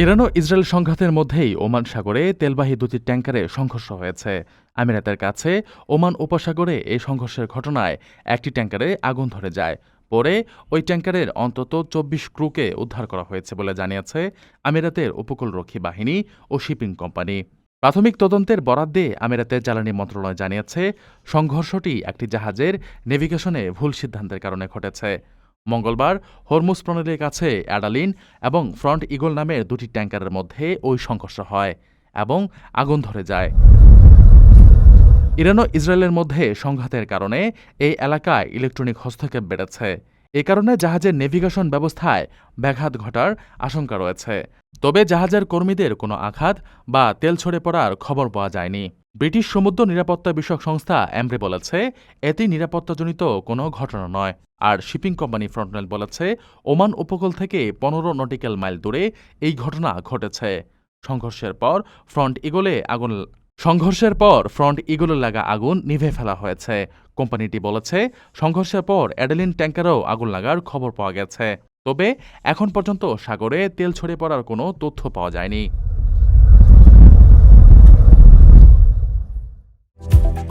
Iran ও Israel সংঘাতের মধ্যেই Oman সাগরে তেলবাহী দুটি ট্যাঙ্কারে সংঘর্ষ হয়েছে। আমিরাতের কাছে ওমান উপসাগরে এই সংঘর্ষের ঘটনায় একটি ট্যাঙ্কারে আগুন ধরে যায়। পরে ওই ট্যাঙ্কারের অন্তত চব্বিশ ক্রুকে উদ্ধার করা হয়েছে বলে জানিয়েছে আমিরাতের উপকূলরক্ষী বাহিনী ও শিপিং কোম্পানি। প্রাথমিক তদন্তের বরাদ দিয়ে আমিরাতের জ্বালানি মন্ত্রণালয় জানিয়েছে, সংঘর্ষটি একটি জাহাজের নেভিগেশনে ভুল সিদ্ধান্তের কারণে ঘটেছে। মঙ্গলবার হরমুজ প্রণালীর কাছে অ্যাডালিন এবং ফ্রন্ট ইগল নামের দুটি ট্যাঙ্কারের মধ্যে ওই সংঘর্ষ হয় এবং আগুন ধরে যায়। ইরান ও ইসরায়েলের মধ্যে সংঘাতের কারণে এই এলাকায় ইলেকট্রনিক হস্তক্ষেপ বেড়েছে। এ কারণে জাহাজের নেভিগেশন ব্যবস্থায় ব্যাঘাত ঘটার আশঙ্কা রয়েছে। তবে জাহাজের কর্মীদের কোনো আঘাত বা তেল ছড়ে পড়ার খবর পাওয়া যায়নি। ব্রিটিশ সমুদ্র নিরাপত্তা বিষয়ক সংস্থা অ্যামব্রে বলেছে এটি নিরাপত্তাজনিত কোনো ঘটনা নয়। আর শিপিং কোম্পানি ফ্রন্টনেল বলেছে, ওমান উপকূল থেকে পনেরো নটিক্যাল মাইল দূরে এই ঘটনা ঘটেছে। সংঘর্ষের পর ফ্রন্ট ইগলে আগুন, সংঘর্ষের পর ফ্রন্ট ইগলে লাগা আগুন নিভে ফেলা হয়েছে। কোম্পানিটি বলেছে, সংঘর্ষের পর অ্যাডেলিন ট্যাঙ্কারেও আগুন লাগার খবর পাওয়া গেছে। তবে এখন পর্যন্ত সাগরে তেল ছড়িয়ে পড়ার কোনো তথ্য পাওয়া যায়নি।